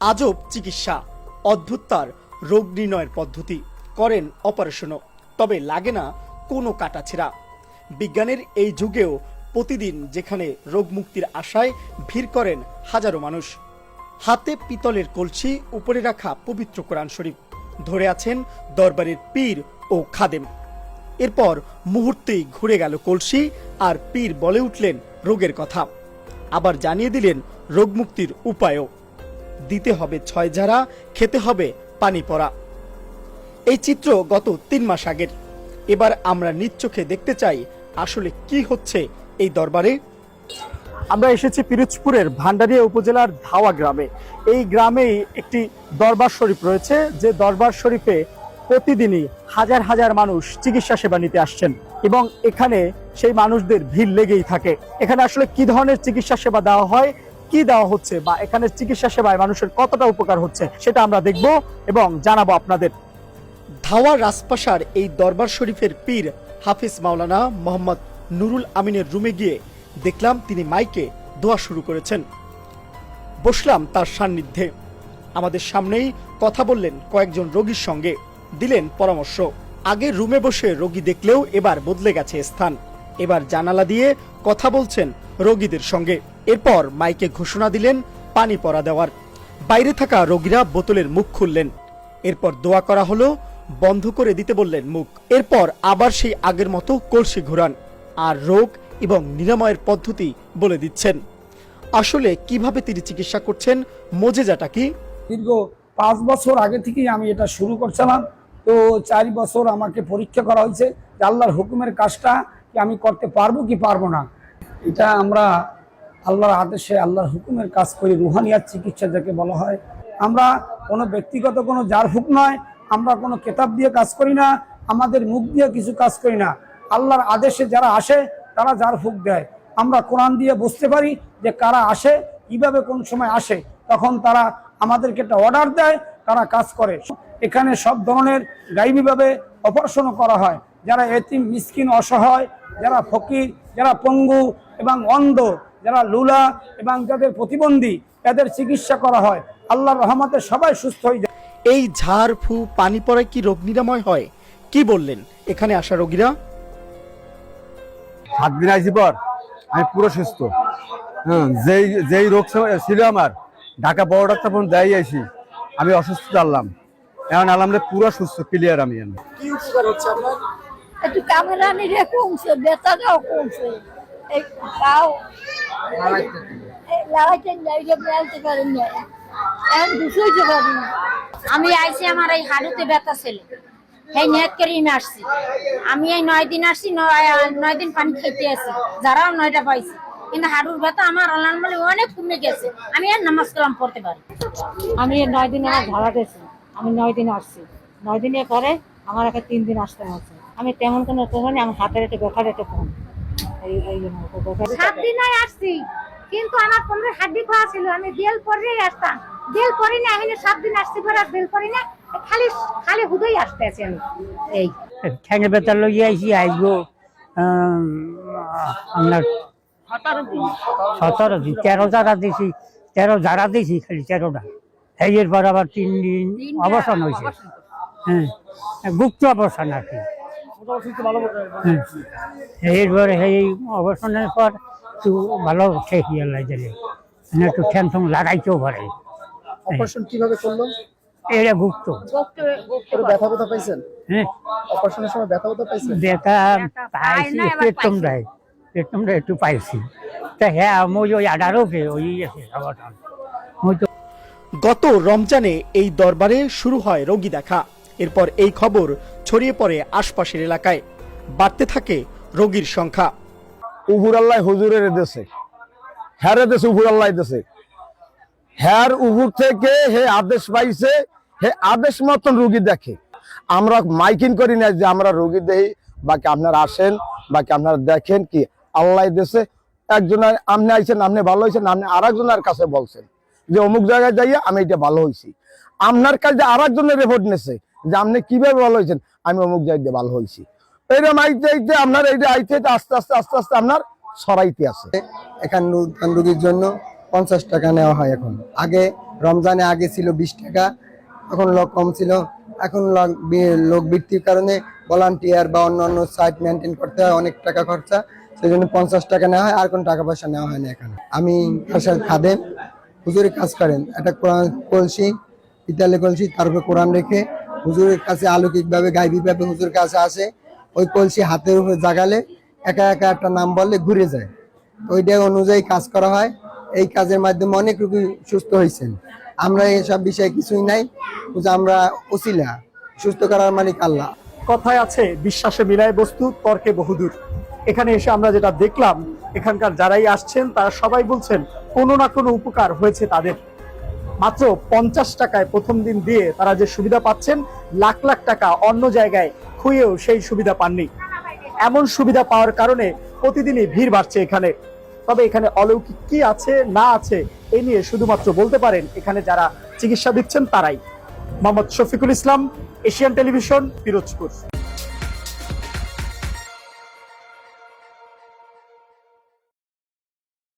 আজব চিকিৎসা, অদ্ভুত তার রোগ নির্ণয়ের পদ্ধতি, করেন অপারেশনও, তবে লাগে না কোনো কাটাছেড়া। বিজ্ঞানের এই যুগেও প্রতিদিন যেখানে রোগ মুক্তির আশায় ভিড় করেন হাজারো মানুষ। হাতে পিতলের কলসি, উপরে রাখা পবিত্র কোরআন শরীফ, ধরে আছেন দরবারের পীর ও খাদেম। এরপর মুহূর্তেই ঘুরে গেল কলসি আর পীর বলে উঠলেন রোগের কথা। আবার জানিয়ে দিলেন রোগমুক্তির উপায়ও। দিতে হবে ছয় ঝাড়া, খেতে হবে পানি পড়া। এই চিত্র গত তিন মাস আগের। এবার আমরা নিজ দেখতে চাই আসলে কি হচ্ছে এই দরবারে। আমরা এসেছি পিরোজপুরের ভান্ডারিয়া উপজেলার ধাওয়া গ্রামে। এই গ্রামেই একটি দরবার শরীফ রয়েছে, যে দরবার শরীফে প্রতিদিনই হাজার হাজার মানুষ চিকিৎসা সেবা নিতে আসছেন এবং এখানে সেই মানুষদের ভিড় লেগেই থাকে। এখানে আসলে কি ধরনের চিকিৎসা সেবা দেওয়া হয় কি দেওয়া হচ্ছে বা এখানে চিকিৎসা সেবায় মানুষের কতটা উপকার হচ্ছে সেটা আমরা দেখব এবং জানাব আপনাদের। ধাওয়া রাজপাশার এই দরবার শরীফের পীর হাফিজ মাওলানা মোহাম্মদ নুরুল আমিনের রুমে গিয়ে দেখলাম তিনি মাইকে দোয়া শুরু করেছেন। বসলাম তার সান্নিধ্যে। আমাদের সামনেই কথা বললেন কয়েকজন রোগীর সঙ্গে। দিলেন পরামর্শ। আগে রুমে বসে রোগী দেখলেও এবার বদলে গেছে স্থান। এবার জানালা দিয়ে কথা বলছেন রোগীদের সঙ্গে। এরপর মাইকে ঘোষণা দিলেন পানি পরা দেওয়ার। বাইরে থাকা রোগীরা বোতলের মুখ খুললেন। এরপর দোয়া করা হলো, বন্ধ করে দিতে বললেন মুখ। এরপর আবার সেই আগের মতো কলসি ঘোরান। আর রোগ এবং নিরাময়ের পদ্ধতি বলে দিচ্ছেন। আসলে কীভাবে তিনি চিকিৎসা করছেন, মোজেজাটা কি? দীর্ঘ পাঁচ বছর আগে থেকেই আমি এটা শুরু করছিলাম। তো চার বছর আমাকে পরীক্ষা করা হয়েছে। আল্লাহর হুকুমের কাজটা কি আমি করতে পারব কি পারব না? এটা আমরা আল্লাহর আদেশে, আল্লাহর হুকুমের কাজ করি রুহানিয়ার চিকিৎসা যাকে বলা হয়। আমরা কোনো ব্যক্তিগত কোনো জার হুক নয়, আমরা কোনো কেতাব দিয়ে কাজ করি না, আমাদের মুখ দিয়ে কিছু কাজ করি না। আল্লাহর আদেশে যারা আসে, তারা যার ফুক দেয়। আমরা কোরআন দিয়ে বুঝতে পারি যে কারা আসে, কীভাবে কোন সময় আসে। তখন তারা আমাদেরকে একটা অর্ডার দেয়, তারা কাজ করে। এখানে সব ধরনের গাইবীভাবে অপারেশনও করা হয়। যারা এতিম, মিসকিন, অসহায় যারা ফকির যারা পঙ্গু এবং অন্ধ যারা লুলা এবং যাদের প্রতিবন্ধী তাদের চিকিৎসা করা হয়। আল্লাহর রহমতে সবাই সুস্থ হয়ে যায়। এই ঝাড় ফু পানি পড়ায় কি রোগ নিরাময় হয়? কি বললেন এখানে আসা রোগীরা? সাত দিন আইসি পর আমি পুরো সুস্থ। হ্যাঁ যেই যেই রোগ ছিল- ছিল আমার ঢাকা বড় ডাক্তার ফোন দেয় আইসি আমি অসুস্থ আনলাম এখন আলহামদুলিল্লাহ পুরো সুস্থ ক্লিয়ার আমি কি উপকার হচ্ছে আপনার? একটু ক্যামেরা নিয়ে কমছে বেতাটাও কমছে। এই তাও এই লড়াইতে লাইটে বেলতে পারেন না। এখন দুশোইতে পারি না। আমি আইছি আমার এই হাড়ুতে ব্যথা ছিল। সেই নেট করে আমি আসছি। আমি এই নয় দিন আসছি নয় নয় দিন পানি খাইতে আসি যারাও নয়টা পাইছি। কিন্তু হাড়ুর ব্যথা আমার আল্লাহ অনেক কমে গেছে। আমি আর নামাজ কালাম পড়তে পারি। আমি এই নয় দিন আমার ভাড়া গেছি আমি নয় দিন আসছি। নয় দিনের পরে আমার একটা তিন দিন আসতে হচ্ছে আমি তেমন কোনো কখনই আমার হাতের একটু ব্যথার একটু কম সাত দিন আসছি কিন্তু আমার পনেরো হাড্ডি খাওয়া ছিল আমি বেল পরেই আসতাম। বেল পরি না এখানে সাত দিন আসছি পরে আর বেল পরি না খালি খালি হুদই আসতে আছি আমি। এই। ঠ্যাঙে বেতার লইয়া আইসি আইসবো আপনার সতেরো দিন। তেরো জায়গা দিছি তেরো জায়গা দিছি খালি তেরোটা। এই এরপর আবার তিন দিন অবসান হয়েছে হ্যাঁ গুপ্ত অবসান আর কি। এরপরে এই অবসানের পর একটু ভালো ঠেকি আল্লাহ দিলে মানে একটু লাগাইতেও পারে। অপারেশন কীভাবে করল? এটা গুপ্ত। ব্যথা ব্যথা পাইছেন? হ্যাঁ। অপারেশনের সময় ব্যথা ব্যথা পাইছেন? দেখা পাইছি পেটম দেয়। পেটম দেয় একটু পাইছি। তা হ্যাঁ ওই আডারও ওই তো গত রমজানে এই দরবারে শুরু হয় রোগী দেখা। এরপর এই খবর ছড়িয়ে পড়ে আশপাশের এলাকায়। বাড়তে থাকে রোগীর সংখ্যা। উহুর আল্লাহ হুজুরের দেশে। হ্যারে দেশে উহুর আল্লাহ দেশে। হ্যার উহুর থেকে হে আদেশ পাইছে, হে আদেশ মতন রুগী দেখে। আমরা মাইকিং করি না যে আমরা রুগী দেখি বাকি আপনারা আসেন, বাকি আপনারা দেখেন কি আল্লাহ দেশে। একজন আপনি আইছেন, আপনি ভালো হয়েছেন আপনি আর একজনের কাছে বলছেন যে অমুক জায়গায় যাইয়া আমি এটা ভালো হয়েছি আপনার কাছে আর একজনের রেপোর্ট নেছে যে আপনি কীভাবে ভালো হয়েছেন আমি অমুক জায়গায় ভালো হয়েছি। এইরকম আইতে আইতে আপনার এইটা আইতে আস্তে আস্তে আস্তে আস্তে আপনার সরাইতে আছে। এখানে রুগীর জন্য পঞ্চাশ টাকা নেওয়া হয় এখন। আগে রমজানে আগে ছিল বিশ টাকা তখন লোক কম ছিল। এখন লোক বৃত্তির কারণে ভলান্টিয়ার বা অন্য অন্য সাইট মেনটেন করতে হয়, অনেক টাকা খরচা। সেই জন্য পঞ্চাশ টাকা নেওয়া হয়, আর কোনো টাকা পয়সা নেওয়া হয় না এখানে। আমি ভাষার খাদেম হুজুরে কাজ করেন। একটা কলসি পিতালে কলসি, তার উপরে কোরআন রেখে হুজুরের কাছে অলৌকিকভাবে গাইবীভাবে হুজুরের কাছে আসে, ওই কলসি হাতের উপরে জাগালে একা একা একটা নাম বললে ঘুরে যায়। ওইটা অনুযায়ী কাজ করা হয়। এই কাজের মাধ্যমে অনেক রোগী সুস্থ হয়েছেন। আমরা এসব বিষয়ে কিছুই নাই। আমরা ওসিলা। সুস্থ করার মালিক আল্লাহ। কথায় আছে, বিশ্বাসে মিলায় বস্তু, তর্কে বহুদূর। এখানে এসে আমরা যেটা দেখলাম, এখানকার যারাই আসছেন, তারা সবাই বলছেন, কোনো না কোনো উপকার হয়েছে তাদের। মাত্র পঞ্চাশ টাকায় প্রথম দিন দিয়ে তারা যে সুবিধা পাচ্ছেন, লাখ লাখ টাকা অন্য জায়গায় খুঁয়েও সেই সুবিধা পাননি। এমন সুবিধা পাওয়ার কারণে প্রতিদিনই ভিড় বাড়ছে এখানে। তবে এখানে অলৌকিক কি আছে, না আছে এই নিয়ে শুধুমাত্র বলতে পারেন এখানে যারা চিকিৎসা দিচ্ছেন তারাই। Mohammad Shafiqul Islam, Asian television, Pirojpur.